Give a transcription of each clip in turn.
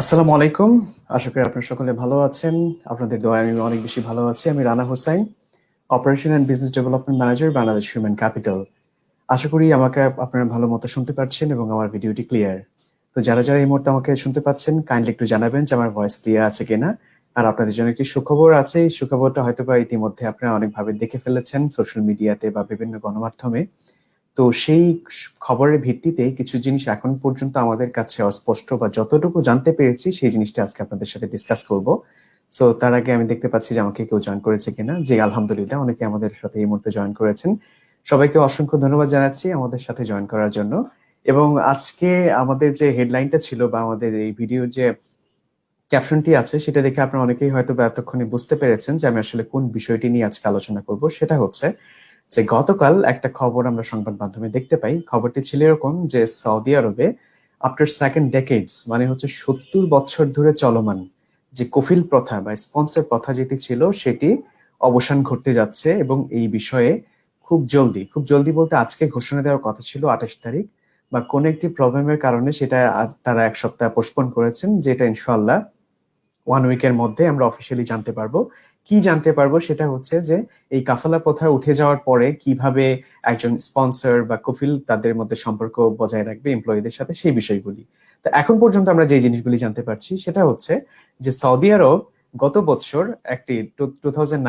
আসসালামু আলাইকুম। আশা করি আপনারা সকলে ভালো আছেন। আপনাদের দোয়ায় আমি অনেক বেশি ভালো আছি। আমি Rana Hossain operation and business development manager Bangladesh human capital আশা করি আমাকে আপনারা ভালো মতো শুনতে পাচ্ছেন এবং আমার ভিডিওটি ক্লিয়ার। তো যারা যারা এই মুহূর্তে আমাকে শুনতে পাচ্ছেন কাইন্ডলি একটু জানাবেন যে আমার ভয়েস ক্লিয়ার আছে কিনা। আর আপনাদের জন্য একটি সুখবর আছে। এই সুখবরটা হয়তো বা ইতিমধ্যে আপনারা অনেকভাবে দেখে ফেলেছেন সোশ্যাল মিডিয়াতে বা বিভিন্ন গণমাধ্যমে। তো সেই খবরের ভিত্তিতে কিছু জিনিস এখন পর্যন্ত আমাদের কাছে অস্পষ্ট বা যতটুকু জানতে পেরেছি, সেই জিনিসটা আজকে আপনাদের সাথে ডিসকাস করব। সো তার আগে আমি দেখতে পাচ্ছি যে আমাকে কেউ জয়েন করেছে কিনা, যে আলহামদুলিল্লাহ অনেকে আমাদের সাথে এই মুহূর্তে জয়েন করেছেন। সবাইকে অসংখ্য ধন্যবাদ জানাচ্ছি আমাদের সাথে জয়েন করার জন্য। এবং আজকে আমাদের যে হেডলাইনটা ছিল বা আমাদের এই ভিডিও যে ক্যাপশনটি আছে, সেটা দেখে আপনারা অনেকেই হয়তো এতক্ষণে বুঝতে পেরেছেন যে আমি আসলে কোন বিষয়টি নিয়ে আজকে আলোচনা করব। সেটা হচ্ছে যে গতকাল একটা খবর আমরা সংবাদ মাধ্যমে দেখতে পাই। খবরটি ছিল এরকম যে সৌদি আরবে আফটার সেকেন্ড ডেকেডস মানে হচ্ছে সত্তর বছর ধরে চলমান যে কফিল প্রথা বা স্পন্সর প্রথা যেটি ছিল, সেটি অবসান ঘটতে যাচ্ছে এবং এই বিষয়ে খুব জলদি খুব জলদি বলতে আজকে ঘোষণা দেওয়ার কথা ছিল আঠাশ তারিখ, বা কোন একটি প্রবলেমের কারণে সেটা তারা এক সপ্তাহ পোস্টপোন করেছেন, যেটা ইনশাল্লাহ ওয়ান উইকের মধ্যে আমরা অফিসিয়ালি জানতে পারব। কি জানতে পারব সেটা হচ্ছে যে এই কাফালা প্রথা উঠে যাওয়ার পরে কীভাবে একজন স্পন্সর বা কফিল তাদের মধ্যে সম্পর্ক বজায় রাখবে এমপ্লয়ীদের সাথে সেই বিষয়গুলি। তো এখন পর্যন্ত আমরা যে জিনিসগুলি জানতে পারছি সেটা হচ্ছে যে সৌদি আরব গত বছর একটি টু থাউজেন্ড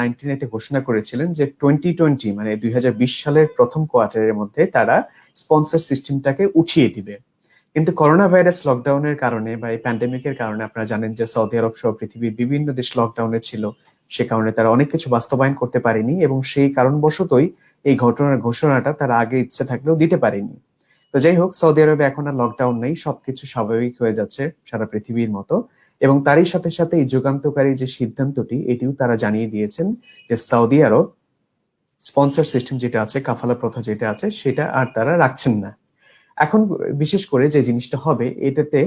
ঘোষণা করেছিলেন যে টোয়েন্টি টোয়েন্টি মানে দুই হাজার বিশ সালের প্রথম কোয়ার্টারের মধ্যে তারা স্পন্সর সিস্টেমটাকে উঠিয়ে দিবে। কিন্তু করোনা ভাইরাস লকডাউনের কারণে বা এই প্যান্ডেমিকের কারণে আপনারা জানেন যে সৌদি আরব সহ পৃথিবীর বিভিন্ন দেশ লকডাউনে ছিল। সে কারণে তারা অনেক কিছু বাস্তবায়ন করতে পারেনি এবং সেই কারণবশতই এই ঘটনার ঘোষণাটা তারা আগে ইচ্ছে থাকলেও দিতে পারেনি। তো যাই হোক সৌদি আরবে এখন আর লকডাউন নেই, সবকিছু স্বাভাবিক হয়ে যাচ্ছে সারা পৃথিবীর মতো এবং তারই সাথে সাথে এই যুগান্তকারী যে সিদ্ধান্তটি, এটিও তারা জানিয়ে দিয়েছেন যে সৌদি আরব স্পন্সর সিস্টেম যেটা আছে, কাফালা প্রথা যেটা আছে, সেটা আর তারা রাখছেন না। এখন বিশেষ করে যে জিনিসটা হবে এটাতে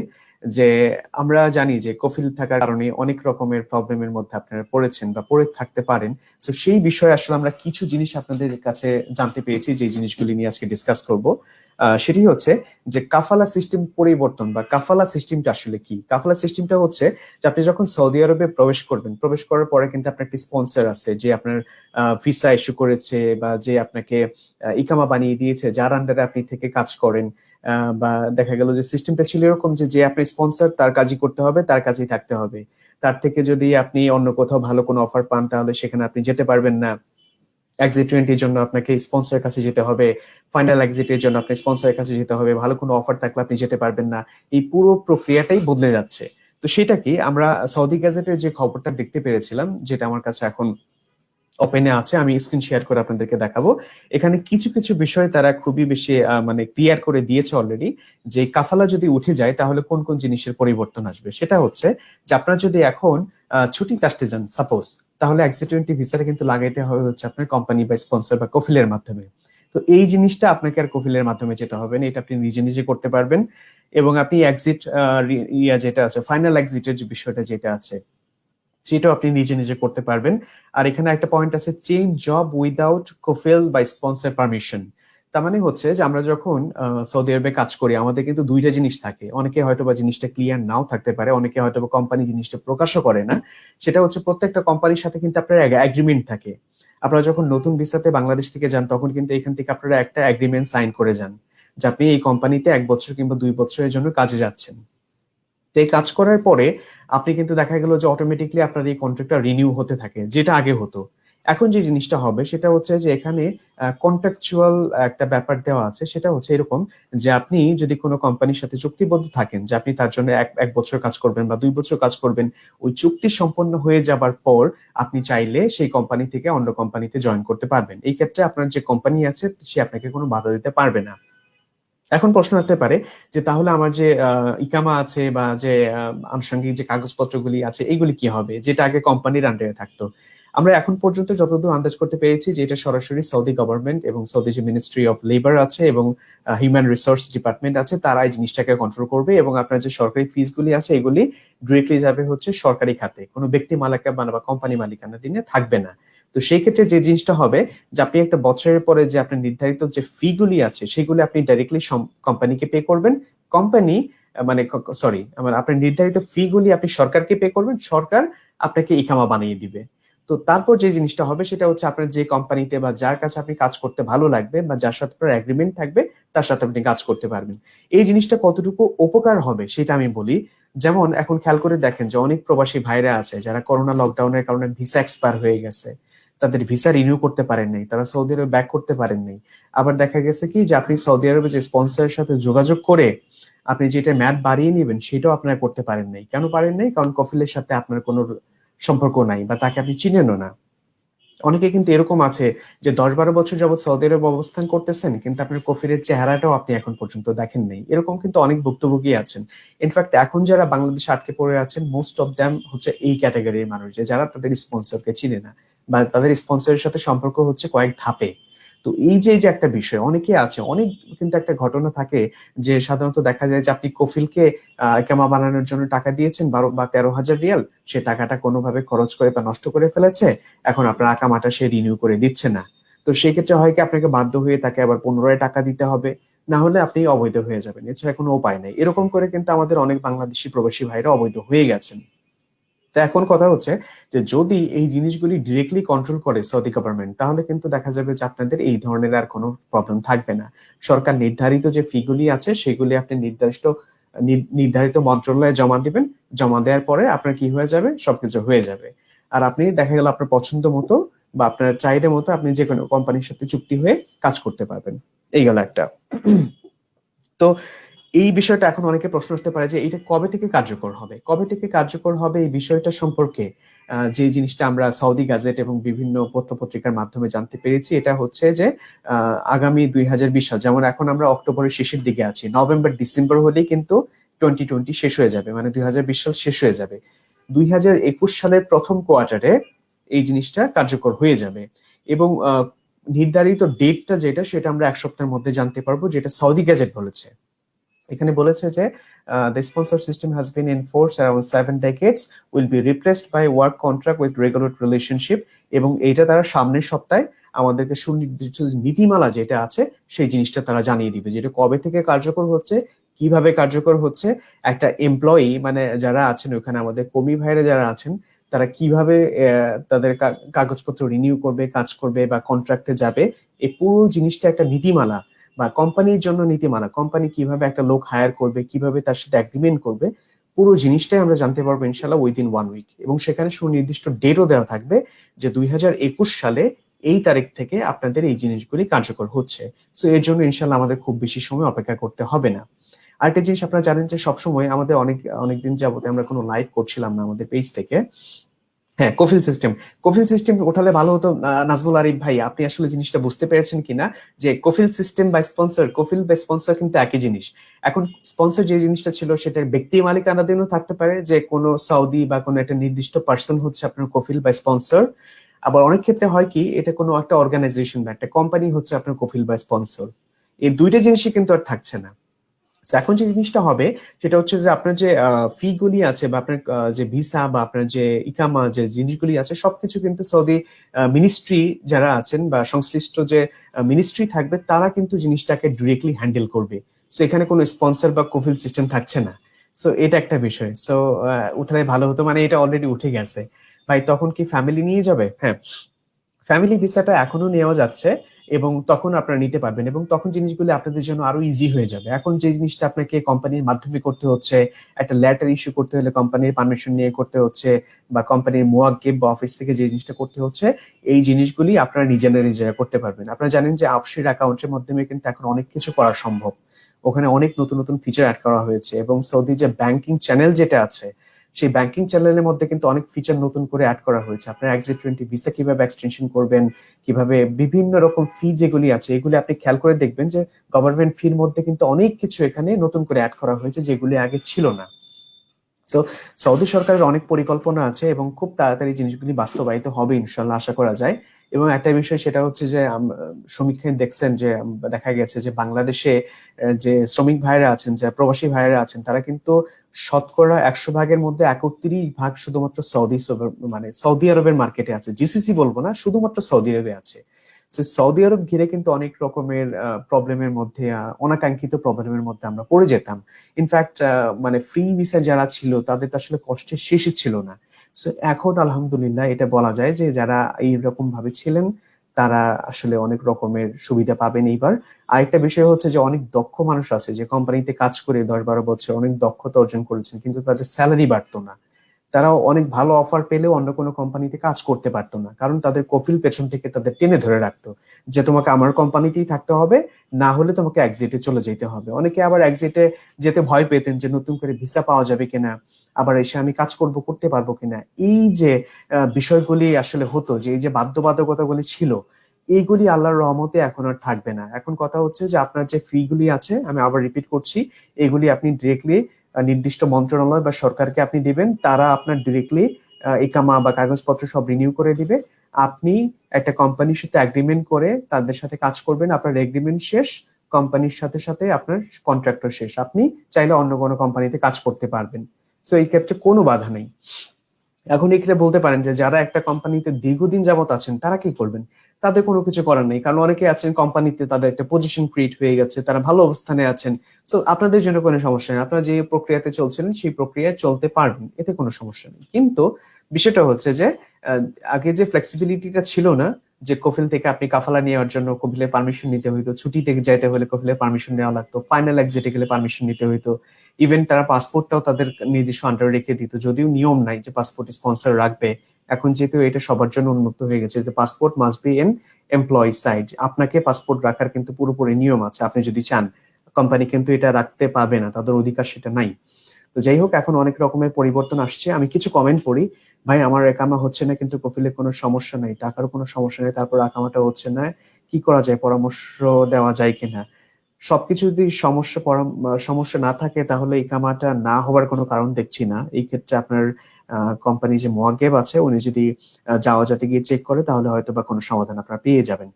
যে আমরা জানি যে কফিল থাকার কারণে অনেক রকমের প্রবলেমের মধ্যে আপনারা পড়েছেন বা পড়ে থাকতে পারেন। তো সেই বিষয়ে আসলে আমরা কিছু জিনিস আপনাদের কাছে জানতে পেরেছি যে জিনিসগুলি নিয়ে আজকে ডিসকাস করব। সেটি হচ্ছে যে কাফালা সিস্টেম পরিবর্তন বা কাফালা সিস্টেমটা আসলে কি? কাফালা সিস্টেমটা হচ্ছে যে আপনি যখন সৌদি আরবে প্রবেশ করবেন, প্রবেশ করার পরে কিন্তু আপনার একটি স্পন্সর আছে যে আপনার ভিসা ইস্যু করেছে বা যে আপনাকে ইকামা বানিয়ে দিয়েছে, যার আন্ডারে আপনি থেকে কাজ করেন। বা দেখা গেল যে সিস্টেমটা ছিল এরকম যে যে আপনি স্পন্সর তার কাজই করতে হবে, তার কাছেই থাকতে হবে। তার থেকে যদি আপনি অন্য কোথাও ভালো কোনো অফার পান, তাহলে সেখানে আপনি যেতে পারবেন না। এক্সিট টোয়েন্টির জন্য আপনাকে স্পন্সরের কাছে যেতে হবে। ফাইনাল এক্সিটের জন্য আপনি স্পন্সরের কাছে যেতে হবে। ভালো কোনো অফার থাকলে আপনি যেতে পারবেন না। এই পুরো প্রক্রিয়াটাই বদলে যাচ্ছে। তো সেটা কি? আমরা সৌদি গ্যাজেটের যে খবরটা দেখতে পেরেছিলাম, যেটা আমার কাছে এখন ওপেনে আছে, আমি স্ক্রিন শেয়ার করে আপনাদেরকে দেখাবো। এখানে কিছু কিছু বিষয় তারা খুবই বেশি মানে ক্লিয়ার করে দিয়েছে অলরেডি যে কাফালা যদি উঠে যায়, তাহলে কোন কোন জিনিসের পরিবর্তন আসবে? সেটা হচ্ছে যে আপনারা যদি এখন ছুটিতে আসতে যান সাপোজ তাহলে টোয়েন্টি ভিসাটা কিন্তু লাগাইতে হবে হচ্ছে আপনার কোম্পানি বা স্পন্সর বা কফিলের মাধ্যমে। তো এই জিনিসটা আপনাকে আর কফিলের মাধ্যমে যেতে হবে না, এটা আপনি নিজে নিজে করতে পারবেন এবং আপনি এক্সিট ইয়া যেটা আছে ফাইনাল এক্সিটের যে বিষয়টা যেটা আছে সেটাও আপনি নিজে নিজে করতে পারবেন। আর এখানে একটা পয়েন্ট আছে চেঞ্জ জব উইদাউট কোফেল বাই স্পন্সর পারমিশন তার মানে হচ্ছে যে আমরা যখন সৌদি আরবে কাজ করি, আমাদের কিন্তু দুইটা জিনিস থাকে। অনেকে হয়তো বা জিনিসটা ক্লিয়ার নাও থাকতে পারে, অনেকে হয়তো বা কোম্পানি জিনিসটা প্রকাশও করে না। সেটা হচ্ছে প্রত্যেকটা কোম্পানির সাথে কিন্তু আপনার এগ্রিমেন্ট থাকে। আপনারা যখন নতুন ভিসাতে বাংলাদেশ থেকে যান, তখন কিন্তু এখান থেকে আপনারা একটা এগ্রিমেন্ট সাইন করে যান যে আপনি এই কোম্পানিতে এক বছর কিংবা দুই বছরের জন্য কাজে যাচ্ছেন। তো এই কাজ করার পরে আপনি কিন্তু দেখা গেল যে অটোমেটিকলি আপনার এই কন্ট্রাক্টটা রিনিউ হতে থাকে, যেটা আগে হতো। এখন যে জিনিসটা হবে সেটা হচ্ছে যে এখানে কন্ট্রাকচুয়াল একটা ব্যাপার দেওয়া আছে, সেটা হচ্ছে এরকম যে আপনি যদি কোনো কোম্পানির সাথে চুক্তিবদ্ধ থাকেন, যে আপনি তার জন্য এক এক বছর কাজ করবেন বা দুই বছর কাজ করবেন, ওই চুক্তি সম্পন্ন হয়ে যাবার পর আপনি চাইলে সেই কোম্পানি থেকে অন্য কোম্পানিতে জয়েন করতে পারবেন। এই ক্ষেত্রে আপনার যে কোম্পানি আছে, সে আপনাকে কোনো বাধা দিতে পারবে না। এখন প্রশ্ন আসতে পারে যে তাহলে আমার যে ইকামা আছে বা যে আনুষঙ্গিক যে কাগজপত্রগুলি আছে এইগুলি কি হবে? যেটা আগে কোম্পানির আন্ডারে থাকতো। আমরা এখন পর্যন্ত যতদূর আন্দাজ করতে পেরেছি যে এটা সরাসরি সৌদি গভর্নমেন্ট এবং সৌদি যে মিনিস্ট্রি অফ লেবার আছে এবং হিউম্যান রিসোর্স ডিপার্টমেন্ট আছে, তারা এই জিনিসটাকে কন্ট্রোল করবে এবং আপনার যে সরকারি ফিসগুলি আছে, এগুলি ডিরেক্টলি যাবে হচ্ছে সরকারি খাতে। কোনো ব্যক্তি মালিকা বা কোম্পানি মালিকানা দিনে থাকবে না। তো সেই ক্ষেত্রে যে জিনিসটা হবে যে আপনি একটা বছরের পরে যে আপনার নির্ধারিত যে ফি গুলি আছে, সেগুলি আপনি ডাইরেক্টলি কোম্পানিকে পে করবেন। কোম্পানি মানে সরি আমার আপনার নির্ধারিত ফি গুলি আপনি সরকারকে পে করবেন, সরকার আপনাকে ইকামা বানিয়ে দিবে। তো তারপর যে জিনিসটা হবে সেটা হচ্ছে আপনার যে কোম্পানিতে বা যার কাছে আপনি কাজ করতে ভালো লাগবে বা যার সাথে আপনার এগ্রিমেন্ট থাকবে, তার সাথে আপনি কাজ করতে পারবেন। এই জিনিসটা কতটুকু উপকার হবে সেটা আমি বলি। যেমন এখন খেয়াল করে দেখেন যে অনেক প্রবাসী ভাইরা আছে যারা করোনা লকডাউনের কারণে ভিসা এক্সপায়ার হয়ে গেছে। তাদের ভিসা রিনিউ করতে পারেন নাই, তারা সৌদি আরবে ব্যাক করতে পারেন নাই। আবার দেখা গেছে কি যে আপনি সৌদি আরবে যে স্পন্সরের সাথে যোগাযোগ করে আপনি যেটা ম্যাট বাড়িয়ে নেবেন, সেটাও আপনারা করতে পারেন নাই। কেন পারেন নাই? কারণ কফিলের সাথে আপনার কোনো সম্পর্ক নাই বা তাকে আপনি চিনেনও না। অনেকে কিন্তু এরকম আছে যে দশ বারো বছর যাবৎ সৌদি আরব অবস্থান করতেছেন, কিন্তু আপনার কফিরের চেহারাটাও আপনি এখন পর্যন্ত দেখেন নাই। এরকম কিন্তু অনেক ভুক্তভোগী আছেন। ইনফ্যাক্ট এখন যারা বাংলাদেশে আটকে পড়ে আছেন মোস্ট অফ দ্যাম হচ্ছে এই ক্যাটাগরির মানুষ যে যারা তাদের স্পন্সরকে চিনে না। বা তাদের স্পন্সরের সাথে সম্পর্ক হচ্ছে কয়েক ধাপে। তো এই যে যে একটা বিষয়, অনেকে আছে, অনেক কিন্তু একটা ঘটনা থাকে যে, সাধারণত দেখা যায় যে, আপনি কফিলকে কেমা বানানোর জন্য টাকা দিয়েছেন, বারো, বা তেরো হাজার রিয়াল, সে টাকাটা কোনোভাবে খরচ করে বা নষ্ট করে ফেলেছে, এখন আপনার আকামাটা সে রিনিউ করে দিচ্ছে না। তো সেই ক্ষেত্রে হয় কি, আপনাকে বাধ্য হয়ে তাকে আবার পুনরায় টাকা দিতে হবে, না হলে আপনি অবৈধ হয়ে যাবেন, এছাড়া কোনো উপায় নেই। এরকম করে কিন্তু আমাদের অনেক বাংলাদেশি প্রবাসী ভাইরা অবৈধ হয়ে গেছেন। তো এখন কথা হচ্ছে যে যদি এই জিনিসগুলি ডিরেক্টলি কন্ট্রোল করে সৌদি গভর্নমেন্ট তাহলে কিন্তু দেখা যাবে যে আপনাদের এই ধরনের আর কোনো প্রবলেম থাকবে না। সরকার নির্ধারিত যে ফিগুলি আছে, সেগুলি আপনি নির্দিষ্ট নির্ধারিত মন্ত্রণালয়ে জমা দিবেন। জমা দেওয়ার পরে আপনার কি হয়ে যাবে? সবকিছু হয়ে যাবে। আর আপনি দেখা গেল আপনার পছন্দ মতো বা আপনার চাহিদা মতো আপনি যে কোনো কোম্পানির সাথে চুক্তি হয়ে কাজ করতে পারবেন। এই গেল একটা। তো এই বিষয়টা এখন অনেকে প্রশ্ন আসতে পারে যে এটা কবে থেকে কার্যকর হবে? কবে থেকে কার্যকর হবে এই বিষয়টা সম্পর্কে যে জিনিসটা আমরা সৌদি গাজেট এবং বিভিন্ন পত্রপত্রিকার মাধ্যমে জানতে পেরেছি, এটা হচ্ছে যে আগামী দুই হাজার বিশ সাল, যেমন এখন আমরা অক্টোবরের শেষের দিকে আছি। নভেম্বর, ডিসেম্বর হলেই কিন্তু টোয়েন্টি টোয়েন্টি শেষ হয়ে যাবে মানে দুই হাজার বিশ সাল শেষ হয়ে যাবে। দুই হাজার একুশ সালের প্রথম কোয়ার্টারে এই জিনিসটা কার্যকর হয়ে যাবে এবং নির্ধারিত ডেটটা যেটা, সেটা আমরা এক সপ্তাহের মধ্যে জানতে পারব, যেটা সৌদি গ্যাজেট বলেছে। এখানে বলেছে যে the sponsor system has been in force around seven decades will be replaced by work contract with regular relationship এবং এইটা তারা সামনের সপ্তাহে আমাদেরকে সুনির্দিষ্ট নীতিমালা যেটা আছে, সেই জিনিসটা তারা জানিয়ে দিবে যেটা কবে থেকে কার্যকর হচ্ছে, কীভাবে কার্যকর হচ্ছে, একটা এমপ্লয়ি মানে যারা আছেন ওখানে আমাদের কমি ভাইরা যারা আছেন, তারা কীভাবে তাদের কাগজপত্র রিনিউ করবে, কাজ করবে বা কন্ট্রাক্টে যাবে এই পুরো জিনিসটা একটা নীতিমালা। বা কোম্পানির জন্য নীতিমালা, কোম্পানি কীভাবে একটা লোক হায়ার করবে, কীভাবে তার সাথে অ্যাগ্রিমেন্ট করবে, পুরো জিনিসটাই আমরা জানতে পারব ইনশাল্লাহ উইদিন ওয়ান উইক এবং সেখানে সুনির্দিষ্ট ডেটও দেওয়া থাকবে যে দুই হাজার একুশ সালে এই তারিখ থেকে আপনাদের এই জিনিসগুলি কার্যকর হচ্ছে। সো এর জন্য ইনশাল্লাহ আমাদের খুব বেশি সময় অপেক্ষা করতে হবে না। আরেকটা জিনিস আপনারা জানেন যে সবসময় আমাদের অনেক, অনেকদিন যাবতে আমরা কোনো লাইভ করছিলাম না আমাদের পেজ থেকে। হ্যাঁ কফিল সিস্টেম। কফিল সিস্টেম ওঠালে ভালো হতো নাজবুল আরিফ ভাই, আপনি আসলে জিনিসটা বুঝতে পেরেছেন কিনা? যে কফিল সিস্টেম বা স্পন্সর, কফিল বা স্পন্সর কিন্তু একই জিনিস। এখন স্পন্সর যে জিনিসটা ছিল সেটা ব্যক্তি মালিকানাধীনও থাকতে পারে, যে কোনো সৌদি বা কোনো একটা নির্দিষ্ট পার্সন হচ্ছে আপনার কফিল বা স্পন্সর। আবার অনেক ক্ষেত্রে হয় কি, এটা কোনো একটা অর্গানাইজেশন বা একটা কোম্পানি হচ্ছে আপনার কফিল বা স্পন্সর। এই দুইটা জিনিসই কিন্তু আর থাকছে না। এখন যে জিনিসটা হবে, সেটা হচ্ছে যে আপনার যে ফি গুলি আছে বা আপনার যে ভিসা বা আপনার যে ইকামা, যে জিনিসগুলি আছে, সবকিছু কিন্তু সৌদি মিনিস্ট্রি যারা আছেন বা সংশ্লিষ্ট যে মিনিস্ট্রি থাকবে, তারা কিন্তু জিনিসটাকে ডিরেক্টলি হ্যান্ডেল করবে। সো এখানে কোনো স্পন্সর বা কোফিল সিস্টেম থাকছে না। সো এটা একটা বিষয়। সো উঠলে ভালো হতো মানে এটা অলরেডি উঠে গেছে। ভাই, তখন কি ফ্যামিলি নিয়ে যাবে? হ্যাঁ। ফ্যামিলি ভিসাটা এখনও নেওয়া যাচ্ছে। এবং তখন আপনারা নিতে পারবেন এবং তখন জিনিসগুলো আপনাদের জন্য আরও ইজি হয়ে যাবে। এখন যে জিনিসটা আপনাকে কোম্পানির মাধ্যমে করতে হচ্ছে, একটা লেটার ইস্যু করতে হলে কোম্পানির পারমিশন নিয়ে করতে হচ্ছে বা কোম্পানির মোয়াগ্গিব বা অফিস থেকে যে জিনিসটা করতে হচ্ছে, এই জিনিসগুলি আপনারা নিজেরা নিজেরা করতে পারবেন। আপনারা জানেন যে আপসির অ্যাকাউন্টের মাধ্যমে কিন্তু এখন অনেক কিছু করা সম্ভব। ওখানে অনেক নতুন নতুন ফিচার অ্যাড করা হয়েছে এবং সৌদি যে ব্যাংকিং চ্যানেল যেটা আছে সেই ব্যাংকিং চ্যানেলের মধ্যে কিন্তু অনেক ফিচার নতুন করে অ্যাড করা হয়েছে। আপনার এক্সিট টোয়েন্টি ভিসা কীভাবে এক্সটেনশন করবেন, কীভাবে বিভিন্ন রকম ফি যেগুলি আছে, এগুলি আপনি খেয়াল করে দেখবেন যে গভর্নমেন্ট ফির মধ্যে কিন্তু অনেক কিছু এখানে নতুন করে অ্যাড করা হয়েছে যেগুলি আগে ছিল না। সো সৌদি সরকারের অনেক পরিকল্পনা আছে এবং খুব তাড়াতাড়ি জিনিসগুলি বাস্তবায়িত হবে ইনশাল্লাহ, আশা করা যায়। এবং একটা বিষয় সেটা হচ্ছে যে শ্রমিক দেখছেন যে দেখা গেছে যে বাংলাদেশে যে শ্রমিক ভাইরা আছেন যে প্রবাসী ভাইরা আছেন, তারা কিন্তু শতকরা একশো ভাগের মধ্যে একত্রিশ ভাগ শুধুমাত্র সৌদি মানে সৌদি আরবের মার্কেটে আছে। জিসিসি বলব না, শুধুমাত্র সৌদি আরবে আছে। সৌদি আরব ঘিরে কিন্তু অনেক রকমের প্রবলেমের মধ্যে অনাকাঙ্ক্ষিত প্রবলেমের মধ্যে আমরা পড়ে যেতাম। ইনফ্যাক্ট মানে ফ্রি ভিসা যারা ছিল, তাদের তো আসলে কষ্টের শেষই ছিল না। এখন আলহামদুলিল্লাহ এটা বলা যায় যে যারা এইরকম ভাবে ছিলেন, তারা আসলে অনেক রকমের সুবিধা পাবেন এইবার। আরেকটা বিষয় হচ্ছে যে অনেক দক্ষ মানুষ আছে যে কোম্পানিতে কাজ করে দশ বারো বছর অনেক দক্ষতা অর্জন করেছেন, কিন্তু তাদের স্যালারি বাড়তো না। তারা অনেক ভালো অফার পেলেও অন্য কোনো কোম্পানিতে কাজ করতে পারতো না, কারণ তাদের কফিল পেছন থেকে তাদের টেনে ধরে রাখতো যে তোমাকে আমার কোম্পানিতেই থাকতে হবে, না হলে তোমাকে এক্সিটে চলে যেতে হবে। অনেকে আবার এক্সিটে যেতে ভয় পেতেন যে নতুন করে ভিসা পাওয়া যাবে কিনা। আবার এসে আমি কাজ করব, করতে পারব কিনা? এই যে বিষয়গুলি আসলে হতো, যে এই যে বাধ্যবাধকতাগুলি ছিল, এইগুলি আল্লাহর রহমতে এখন আর থাকবে না। এখন কথা হচ্ছে যে আপনার যে ফিগুলি আছে, আমি আবার রিপিট করছি, এগুলি আপনি ডিরেক্টলি নির্দিষ্ট মন্ত্রণালয় বা সরকারকে আপনি দিবেন, তারা আপনার ডিরেক্টলি একামা বা কাগজপত্র সব রিনিউ করে দিবে। আপনি একটা কোম্পানির সাথে এগ্রিমেন্ট করে তাদের সাথে কাজ করবেন, আপনার এগ্রিমেন্ট শেষ কোম্পানির সাথে সাথে আপনার কন্ট্রাক্টর শেষ। আপনি চাইলে অন্য কোনো কোম্পানিতে কাজ করতে পারবেন। সো এই ক্ষেত্রে কোনো বাধা নেই। এখন এখানে বলতে পারেন যে, যারা একটা কোম্পানিতে দীর্ঘদিন যাবত আছেন, তারা কি করবেন? তাদের কোনো কিছু করার নেই। কারণ অনেকে আছেন কোম্পানিতে তাদের একটা পজিশন ক্রিয়েট হয়ে গেছে, তারা ভালো অবস্থানে আছেন। সো আপনাদের জন্য কোনো সমস্যা নেই। আপনারা যে প্রক্রিয়াতে চলছিলেন, সেই প্রক্রিয়ায় চলতে পারবেন। এতে কোনো সমস্যা নেই। কিন্তু বিষয়টা হচ্ছে যে আগে যে ফ্লেক্সিবিলিটিটা ছিল না যে কফিল থেকে আপনি কাফালা নেওয়ার জন্য কফিলের পারমিশন নিতে হইতো, ছুটি থেকে যাইতে হলে কফিলের পারমিশন নেওয়া লাগতো ফাইনাল এক্সিটে গেলে পারমিশন নিতে হইতো। ইভেন তারা পাসপোর্টটাও তাদের নির্দিষ্ট আন্ডার রেখে দিত, যদিও নিয়ম নাই যে পাসপোর্ট স্পন্সর রাখবে। এখন যেহেতু এটা সবার জন্য উন্মুক্ত হয়ে গেছে, যে passport must be an employee side আপনাকে পাসপোর্ট রাখার কিন্তু পুরোপুরি নিয়ম আছে, আপনি যদি চান কোম্পানি কিন্তু এটা রাখতে পাবে না, তাদের অধিকার সেটা নাই। তো যাই হোক, এখন অনেক রকমের পরিবর্তন আসছে। আমি কিছু কমেন্ট পড়ি। ভাই, আমার একামা হচ্ছে না, কিন্তু কপিলের কোনো সমস্যা নাই টাকার কোনো সমস্যা নেই, তারপর একামাটা হচ্ছে না, কি করা যায়, পরামর্শ দেওয়া যায় কিনা? সবকিছু যদি সমস্যা সমস্যা না থাকে, তাহলে এই কামাটা না হওয়ার কোনো কারণ দেখছি না। এই ক্ষেত্রে আপনার কোম্পানি যে মোয়াগেব আছে, উনি যদি যাওয়া যাতে গিয়ে চেক করে, তাহলে হয়তো বা কোনো সমাধান আপনারা পেয়ে যাবেন।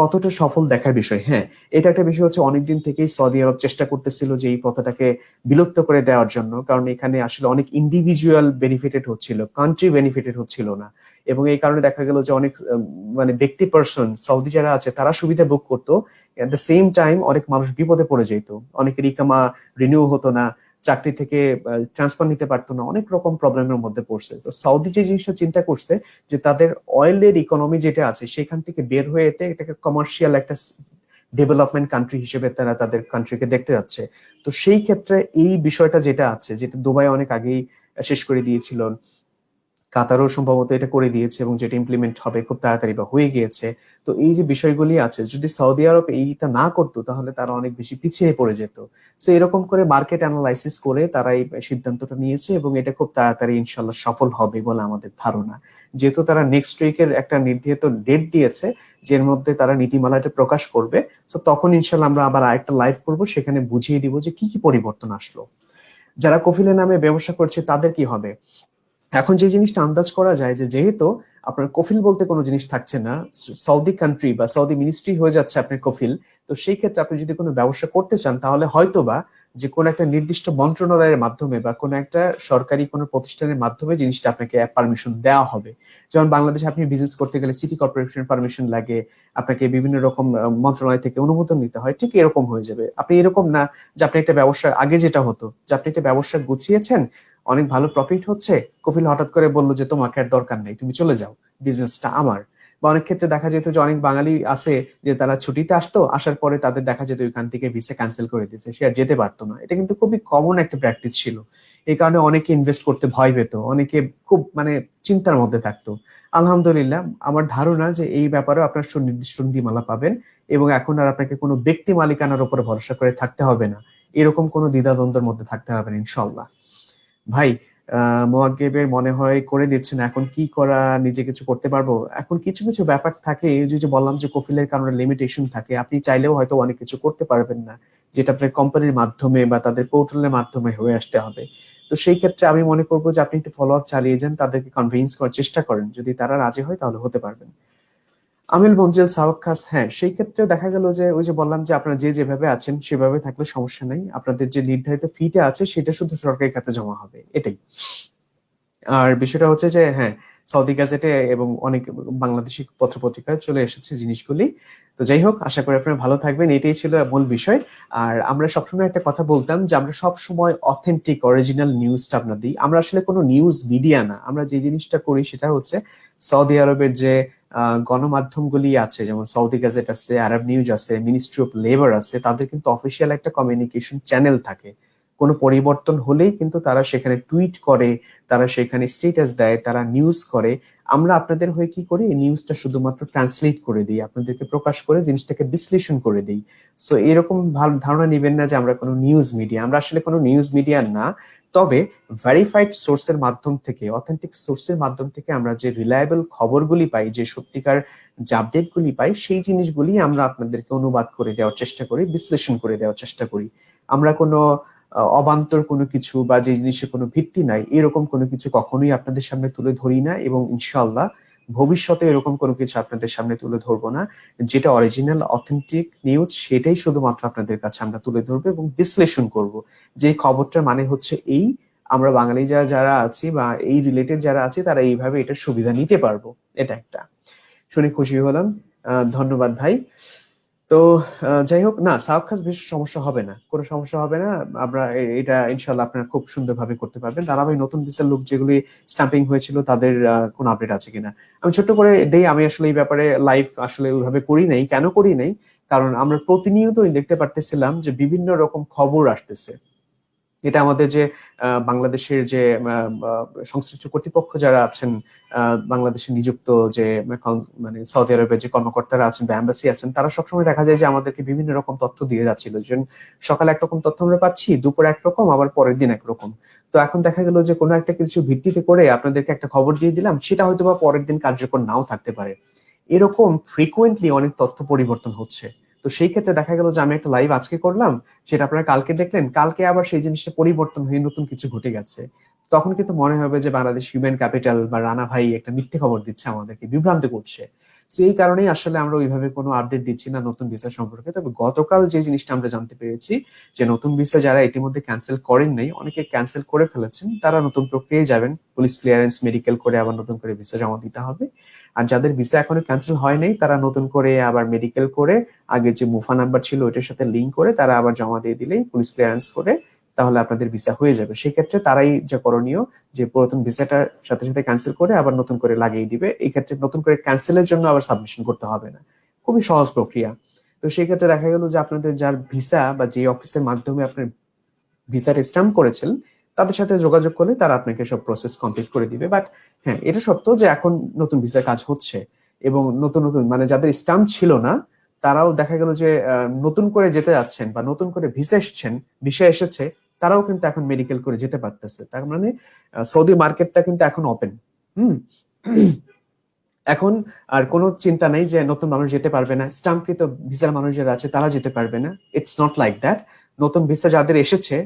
কতটা সফল দেখার বিষয়? হ্যাঁ এটা একটা বিষয় হচ্ছে অনেকদিন থেকেই সৌদি আরব চেষ্টা করতেছিল যে এই প্রথাটাকে বিলুপ্ত করে দেওয়ার জন্য, কারণ এখানে আসলে অনেক ইন্ডিভিজুয়াল বেনিফিটেড হচ্ছিল কান্ট্রি বেনিফিটেড হচ্ছিল না। এবং এই কারণে দেখা গেল যে অনেক মানে ব্যক্তি পার্সন সৌদি যারা আছে, তারা সুবিধা ভোগ করতো এট দ্য সেম টাইম অনেক মানুষ বিপদে পড়ে যেত, অনেকের ইকামা রিনিউ হতো না চাকরি থেকে ট্রান্সফার নিতে পারতো না, অনেক রকম প্রবলেমের মধ্যে পড়ছে। তো সৌদি যে জিনিসটা চিন্তা করছে, যে তাদের অয়েলের ইকোনমি যেটা আছে, সেখান থেকে বের হয়ে এতে এটাকে কমার্শিয়াল একটা ডেভেলপমেন্ট কান্ট্রি হিসেবে তারা তাদের কান্ট্রিকে দেখতে যাচ্ছে। তো সেই ক্ষেত্রে এই বিষয়টা যেটা আছে, যেটা দুবাই অনেক আগেই শেষ করে দিয়েছিল কাতারও সম্ভবত এটা করে দিয়েছে এবং যেটা ইমপ্লিমেন্ট হবে খুব তাড়াতাড়ি বা হয়ে গিয়েছে। তো এই যে বিষয়গুলি আছে, যদি সৌদি আরব এইটা না করতো, তাহলে তারা অনেক বেশি পিছিয়ে পড়ে যেত। সো এরকম করে মার্কেট অ্যানালাইসিস করে তারা এই সিদ্ধান্তটা নিয়েছে এবং এটা খুব তাড়াতাড়ি ইনশাল্লাহ সফল হবে বলে আমাদের ধারণা। যেহেতু তারা নেক্সট উইকের একটা নির্ধারিত ডেট দিয়েছে, যের মধ্যে তারা নীতিমালাটা প্রকাশ করবে তো তখন ইনশাল্লাহ আমরা আবার আরেকটা লাইভ করব, সেখানে বুঝিয়ে দিব যে কি কি পরিবর্তন আসলো। যারা কফিলের নামে ব্যবসা করছে তাদের কি হবে? এখন যে জিনিসটা আন্দাজ করা যায় যে যেহেতু আপনার কফিল বলতে কোনো জিনিস থাকছে না, সৌদি কান্ট্রি বা সৌদি মিনিস্ট্রি হয়ে যাচ্ছে আপনার কফিল, তো সেই ক্ষেত্রে আপনি যদি কোনো ব্যবসা করতে চান, তাহলে হয়তো বা যে কোনো একটা নির্দিষ্ট মন্ত্রণালয়ের মাধ্যমে বা কোনো একটা সরকারি কোনো প্রতিষ্ঠানের মাধ্যমে জিনিসটা আপনাকে পারমিশন দেওয়া হবে। যেমন বাংলাদেশে আপনি বিজনেস করতে গেলে সিটি কর্পোরেশন পারমিশন লাগে, আপনাকে বিভিন্ন রকম মন্ত্রণালয় থেকে অনুমোদন নিতে হয়, ঠিক এরকম হয়ে যাবে। আপনি এরকম না যে আপনি একটা ব্যবসা, আগে যেটা হতো, যে আপনি একটা ব্যবসা গুছিয়েছেন অনেক ভালো প্রফিট হচ্ছে। কপিল হঠাৎ করে বলল যে, তোমাকে আর দরকার নেই, তুমি চলে যাও বিজনেসটা আমার। বা অনেক ক্ষেত্রে দেখা যেত যে, অনেক বাঙালি আছে যে, তারা ছুটিতে আসতো, আসার পরে তাদের দেখা যেত ওইখান থেকে ভিসা ক্যান্সেল করে দিচ্ছে সে আর যেতে পারতো না। এটা কিন্তু খুবই কমন একটা প্র্যাকটিস ছিল। এই কারণে অনেকে ইনভেস্ট করতে ভয় পেত, অনেকে খুব মানে চিন্তার মধ্যে থাকতো। আলহামদুলিল্লাহ, আমার ধারণা যে, এই ব্যাপারেও আপনার সুনির্দিষ্ট নীতিমালা পাবেন এবং এখন আর আপনাকে কোনো ব্যক্তি মালিকানার উপর ভরসা করে থাকতে হবে না। এরকম কোনো দ্বিধাদ্বন্দ্বের মধ্যে থাকতে হবে না ইনশাল্লাহ ভাই মোয়াগেবের মনে হয় করে দিচ্ছেন, এখন কি করা, নিজে কিছু করতে পারব? এখন কিছু কিছু ব্যাপার থাকে, এই যে বললাম যে কফিলের কারণে লিমিটেশন থাকে, আপনি চাইলেও হয়তো অনেক কিছু করতে পারবেন না, যেটা আপনার কোম্পানির মাধ্যমে বা তাদের পোর্টালের মাধ্যমে হয়ে আসতে হবে। তো সেই ক্ষেত্রে আমি মনে করব যে আপনি একটু ফলো আপ চালিয়ে যান, তাদেরকে কনভিন্স করার চেষ্টা করেন, যদি তারা রাজি হয় তাহলে হতে পারবেন। আমিল মঞ্জেল সাবাক খাস হ্যাঁ সেই ক্ষেত্রে দেখা গেল যে ওই যে বললাম যে আপনারা যে যেভাবে আছেন সেভাবে থাকলে সমস্যা নাই। আপনাদের যে নির্ধারিত ফিটা আছে সেটা শুধু সরকারি খাতে জমা হবে, এটাই। আর বিষয়টা হচ্ছে যে হ্যাঁ সৌদি গ্যাজেটে এবং অনেক বাংলাদেশি পত্রপত্রিকায় চলে এসেছে জিনিসগুলি। তো যাই হোক, আশা করি আপনারা ভালো থাকবেন। এটাই ছিল মূল বিষয়। আর আমরা সবসময় একটা কথা বলতাম যে, আমরা সব সময় অথেন্টিক অরিজিনাল নিউজটা আপনার দিই। আমরা আসলে কোনো নিউজ মিডিয়া না। আমরা যে জিনিসটা করি সেটা হচ্ছে সৌদি আরবের যে গণমাধ্যমগুলি আছে, যেমন সৌদি গ্যাজেট আছে, আরব নিউজ আছে মিনিস্ট্রি অফ লেবার আছে, তাদের কিন্তু অফিসিয়াল একটা কমিউনিকেশন চ্যানেল থাকে। কোনো পরিবর্তন হলেই কিন্তু তারা সেখানে টুইট করে, তারা সেখানে স্টেটাস দেয়, তারা নিউজ করে। আমরা আপনাদের হয়ে কি করি? এই নিউজটা শুধুমাত্র ট্রান্সলেট করে দিই, আপনাদেরকে প্রকাশ করে জিনিসটাকে বিশ্লেষণ করে দিই। সো এরকম ভালো ধারণা নেবেন না যে আমরা কোনো নিউজ মিডিয়া আমরা আসলে কোনো নিউজ মিডিয়া না। তবে ভেরিফাইড সোর্সের মাধ্যম থেকে অথেন্টিক সোর্সের মাধ্যম থেকে আমরা যে রিলায়েবল খবরগুলি পাই, যে সত্যিকার যে আপডেটগুলি পাই, সেই জিনিসগুলি আমরা আপনাদেরকে অনুবাদ করে দেওয়ার চেষ্টা করি, বিশ্লেষণ করে দেওয়ার চেষ্টা করি। আমরা কোনো অবান্তর কোনো কিছু বা যে জিনিসের কোনো ভিত্তি নাই, এরকম কোনো কিছু কখনোই আপনাদের সামনে তুলে ধরি না এবং ইনশাল্লাহ ভবিষ্যতে এরকম কোনো কিছু আপনাদের সামনে তুলে ধরবো না। যেটা অরিজিনাল অথেন্টিক নিউজ সেটাই শুধুমাত্র আপনাদের কাছে আমরা তুলে ধরবো এবং বিশ্লেষণ করব। যে খবরটার মানে হচ্ছে এই, আমরা বাঙালি যারা যারা আছি বা এই রিলেটেড যারা আছে, তারা এইভাবে এটার সুবিধা নিতে পারব। এটা একটা। শুনে খুশি হলাম। ধন্যবাদ ভাই। তো যাই হোক, না সাউথ খাস বেশ সমস্যা হবে না। কোনো সমস্যা হবে না। আমরা এটা ইনশাল্লাহ আপনারা খুব সুন্দরভাবে করতে পারবেন। ভাই নতুন ভিসার লোক যেগুলি স্টাম্পিং হয়েছিল, তাদের কোন আপডেট আছে কিনা। আমি ছোট্ট করে দেই, আমি আসলে এই ব্যাপারে লাইভ আসলে ওইভাবে করি নাই। কেন করি নাই? কারণ আমরা প্রতিনিয়তই দেখতে পারতেছিলাম যে বিভিন্ন রকম খবর আসতেছে। এটা আমাদের যে বাংলাদেশের যে সংশ্লিষ্ট কর্তৃপক্ষ যারা আছেন বাংলাদেশে নিযুক্ত যে মানে সৌদি আরবের যে কর্মকর্তারা আছেন বা অ্যাম্বাসি আছেন, তারা সবসময় দেখা যায় যে আমাদেরকে বিভিন্ন রকম তথ্য দিয়ে যাচ্ছিল। যে সকালে একরকম তথ্য আমরা পাচ্ছি, দুপুর একরকম আবার পরের দিন একরকম তো এখন দেখা গেল যে কোনো একটা কিছু ভিত্তিতে করে আপনাদেরকে একটা খবর দিয়ে দিলাম, সেটা হয়তো বা পরের দিন কার্যকর নাও থাকতে পারে। এরকম ফ্রিকুয়েন্টলি অনেক তথ্য পরিবর্তন হচ্ছে। তো সেই ক্ষেত্রে দেখা গেল যে আমি একটা লাইভ আজকে করলাম, সেটা আপনারা কালকে দেখলেন, কালকে আবার সেই জিনিসটা পরিবর্তন হয়ে নতুন কিছু ঘটে গেছে। তখন কিন্তু মনে হবে যে বাংলাদেশ হিউম্যান ক্যাপিটাল বা রানা ভাই একটা মিথ্যে খবর দিচ্ছে আমাদেরকে, বিভ্রান্ত করছে। তো এই কারণেই আসলে আমরা ওইভাবে কোনো আপডেট দিচ্ছি না নতুন ভিসা সম্পর্কে। তবে গতকাল যে জিনিসটা আমরা জানতে পেরেছি, যে নতুন ভিসা যারা ইতিমধ্যে ক্যান্সেল করেন নাই, অনেকে ক্যান্সেল করে ফেলেছেন, তারা নতুন প্রক্রিয়ায় যাবেন। পুলিশ ক্লিয়ারেন্স মেডিকেল করে আবার নতুন করে ভিসা জমা দিতে হবে। আর যাদের ভিসা এখনও ক্যান্সেল হয় নাই, তারা নতুন করে আবার মেডিকেল করে, আগে যে মুফা নাম্বার ছিল ওইটার সাথে লিঙ্ক করে তারা আবার জমা দিয়ে দিলেই পুলিশ ক্লিয়ারেন্স করে তাহলে আপনাদের ভিসা হয়ে যাবে। সেই ক্ষেত্রে তারাই যে করণীয় যে পুরাতন ভিসাটার সাথে সাথে ক্যান্সেল করে আবার নতুন করে লাগিয়ে দিবে। এই ক্ষেত্রে নতুন করে ক্যান্সেলের জন্য আবার সাবমিশন করতে হবে না। খুবই সহজ প্রক্রিয়া। তো সেই ক্ষেত্রে দেখা গেল যে আপনাদের যার ভিসা বা যে অফিসের মাধ্যমে আপনার ভিসার স্ট্যাম্প করেছেন তাদের সাথে যোগাযোগ করলে তারা আপনাকে সব প্রসেস কমপ্লিট করে দিবে। বাট হ্যাঁ এটা সত্য যে এখন নতুন ভিসা কাজ হচ্ছে এবং নতুন নতুন মানে যাদের স্ট্যাম্প ছিল না, তারাও দেখা গেল যে নতুন করে যেতে যাচ্ছেন বা নতুন করে ভিসা এসছেন ভিসা এসেছে, তারাও কিন্তু এখন মেডিকেল করে যেতে পারতেছে। তার মানে সৌদি মার্কেটটা কিন্তু এখন ওপেন হুম? এখন আর কোনো চিন্তা নেই যে নতুন মানুষ যেতে পারবে না। স্টাম্পকৃত ভিসার মানুষ যারা আছে, তারা যেতে পারবে না। ইটস নট লাইক দ্যাট নতুন ভিসা যাদের এসেছে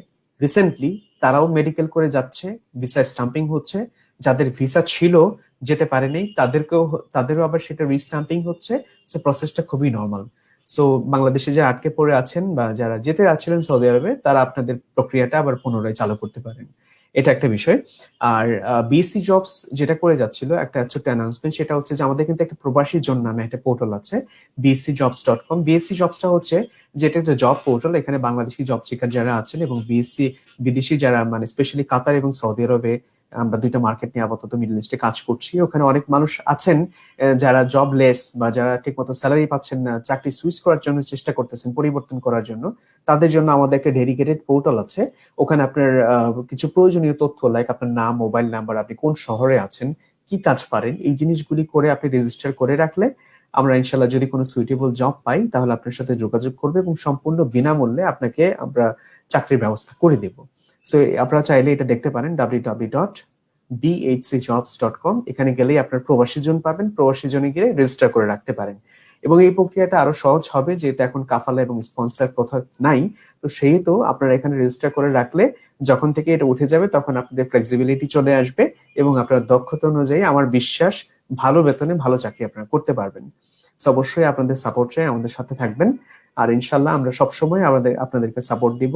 রিসেন্টলি তারাও মেডিকেল করে যাচ্ছে ভিসা স্টাম্পিং হচ্ছে। যাদের ভিসা ছিল, যেতে পারেনি, তাদেরকেও তাদেরও আবার সেটা রিস্টাম্পিং হচ্ছে। সো প্রসেসটা খুবই নর্মাল সো বাংলাদেশে যারা আটকে পড়ে আছেন বা যারা যেতে আছিলেন সৌদি আরবে তারা আপনাদের প্রক্রিয়াটা আবার পুনরায় চালু করতে পারেন। এটা একটা বিষয়। আর বিএসসি জবস যেটা করে যাচ্ছিল, একটা ছোট্ট অ্যানাউন্সমেন্ট সেটা হচ্ছে যে আমাদের কিন্তু একটা প্রবাসীর জন্য নামে একটা পোর্টাল আছে BSC jobs dot com BSC জবসটা হচ্ছে যেটা একটা জব পোর্টাল এখানে বাংলাদেশি জব সিকার যারা আছেন এবং বিএসসি বিদেশি যারা মানে স্পেশালি কাতার এবং সৌদি আরবে আমরা দুইটা মার্কেট নিয়ে আপাতত মিডল ইস্টে কাজ করছি। ওখানে অনেক মানুষ আছেন যারা জবলেস বা যারা ঠিক মতো স্যালারি পাচ্ছেন না, চাকরি সুইচ করার জন্য চেষ্টা করতেছেন, পরিবর্তন করার জন্য। তাদের জন্য আমাদের একটা ডেডিকেটেড পোর্টাল আছে। ওখানে আপনার কিছু প্রয়োজনীয় তথ্য লাইক আপনার নাম মোবাইল নাম্বার আপনি কোন শহরে আছেন, কি কাজ পারেন, এই জিনিসগুলি করে আপনি রেজিস্টার করে রাখলে আমরা ইনশাল্লাহ যদি কোনো সুইটেবল জব পাই, তাহলে আপনার সাথে যোগাযোগ করবে এবং সম্পূর্ণ বিনামূল্যে আপনাকে আমরা চাকরির ব্যবস্থা করে দেবো। সো আপনারা চাইলে এটা দেখতে পারেন ডাব্লিউ ডট ডট কম এখানে গেলেই আপনার প্রবাসী জন পাবেন, প্রবাসী জনে গিয়ে রেজিস্টার করে রাখতে পারেন। এবং এই প্রক্রিয়াটা আরও সহজ হবে, যেহেতু এখন কাফালা এবং স্পন্সার কথা নাই, তো সেহেতু আপনারা এখানে রেজিস্টার করে রাখলে যখন থেকে এটা উঠে যাবে, তখন আপনাদের ফ্লেক্সিবিলিটি চলে আসবে এবং আপনার দক্ষতা অনুযায়ী আমার বিশ্বাস ভালো বেতনে ভালো চাকরি আপনারা করতে পারবেন। সো অবশ্যই আপনাদের সাপোর্ট চাই, আমাদের সাথে থাকবেন। আর ইনশাল্লাহ আমরা সবসময় আমাদের, আপনাদেরকে সাপোর্ট দিব।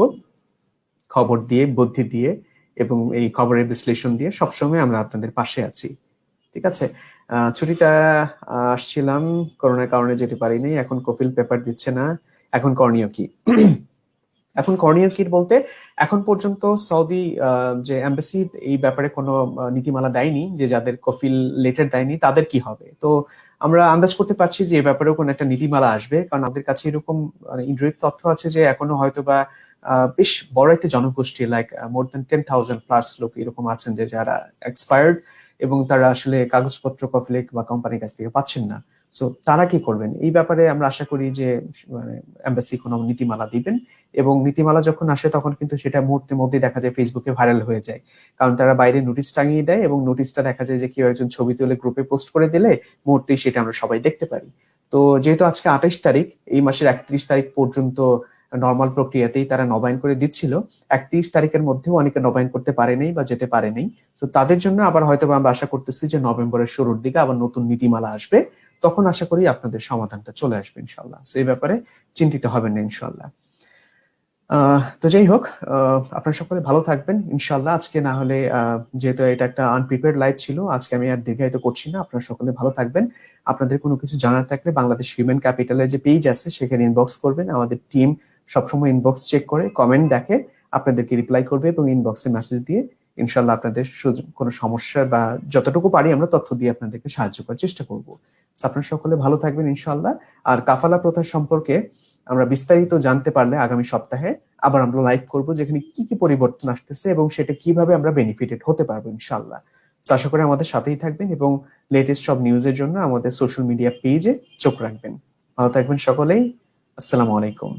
খবর দিয়ে, বুদ্ধি দিয়ে এবং এই খবরের বিশ্লেষণ দিয়ে সবসময় আমরা আপনাদের পাশে আছি। ঠিক আছে? ছুটিতে আসছিলাম, করোনার কারণে যেতে পারিনি, এখন কপিল পেপার দিচ্ছে না। এখন করণীয় কি? এখন করণীয় কি বলতে, এখন পর্যন্ত সৌদি যে এম্বাসি এই ব্যাপারে কোনো নীতিমালা দেয়নি যে যাদের কফিল লেটার দেয়নি, তাদের কি হবে? তো আমরা আন্দাজ করতে পারছি যে এই ব্যাপারেও কোনো একটা নীতিমালা আসবে, কারণ আমাদের কাছে এরকম ইনডিরেক্ট তথ্য আছে যে এখনও হয়তো বা বেশ বড় একটা জনগোষ্ঠী like more than ten thousand plus লোক এরকম আছেন যে যারা এক্সপায়ার্ড এবং তারা আসলে কাগজপত্র কফিলে বা কোম্পানির কাছ থেকে পাচ্ছেন না। সো তারা কি করবেন? এই ব্যাপারে আমরা আশা করি যে মানে এম্বাসি কোনো নীতিমালা দিবেন এবং নীতিমালা যখন আসে তখন কিন্তু সেটা মুহূর্তের মধ্যে দেখা যায় ফেসবুকে ভাইরাল হয়ে যায়। কারণ তারা বাইরে নোটিশ টাঙিয়ে দেয় এবং নোটিশটা দেখা যায় যে কেউ একজন ছবি তুলে গ্রুপে পোস্ট করে দিলে মুহূর্তেই সেটা আমরা সবাই দেখতে পারি। তো, যেহেতু আজকে আঠাইশ তারিখ, এই মাসের একত্রিশ তারিখ পর্যন্ত নর্মাল প্রক্রিয়াতেই তারা নবায়ন করে দিচ্ছিল। একত্রিশ তারিখের মধ্যেও অনেকে নবায়ন করতে পারেনি বা যেতে পারেনি তো তাদের জন্য আবার হয়তো আমরা আশা করতেছি যে নভেম্বরের শুরুর দিকে আবার নতুন নীতিমালা আসবে। তখন আশা করি আপনাদের সমাধানটা চলে আসবে ইনশাল্লাহ তো এই ব্যাপারে চিন্তিত হবেন না ইনশাল্লাহ তো যাই হোক আপনারা সকলে ভালো থাকবেন ইনশাল্লাহ আজকে না হলে যেহেতু এটা একটা আনপ্রিপেয়ার লাইভ ছিল, আজকে আমি আর দীর্ঘায়িত করছি না। আপনারা সকলে ভালো থাকবেন। আপনাদের কোনো কিছু জানার থাকলে বাংলাদেশ হিউম্যান ক্যাপিটালের যে পেজ আছে, সেখানে ইনবক্স করবেন। আমাদের টিম সবসময় ইনবক্স চেক করে কমেন্ট দেখে আপনাদেরকে রিপ্লাই করবে এবং ইনবক্সে মেসেজ দিয়ে ইনশাল্লাহ আপনাদের কোনো সমস্যা বা যতটুকু পারি আমরা তথ্য দিয়ে আপনাদেরকে সাহায্য করার চেষ্টা করব। আপনারা সকলে ভালো থাকবেন ইনশাল্লাহ। আর কাফালা প্রথা সম্পর্কে আমরা বিস্তারিত জানতে পারলে আগামী সপ্তাহে আবার আমরা লাইভ করব যেখানে কি কি পরিবর্তন আসতেছে এবং সেটা কীভাবে আমরা বেনিফিটেড হতে পারব ইনশাল্লাহ। আশা করি আমাদের সাথেই থাকবেন এবং লেটেস্ট সব নিউজের জন্য আমাদের সোশ্যাল মিডিয়া পেজে চোখ রাখবেন। ভালো থাকবেন সকলেই। আসসালামু আলাইকুম।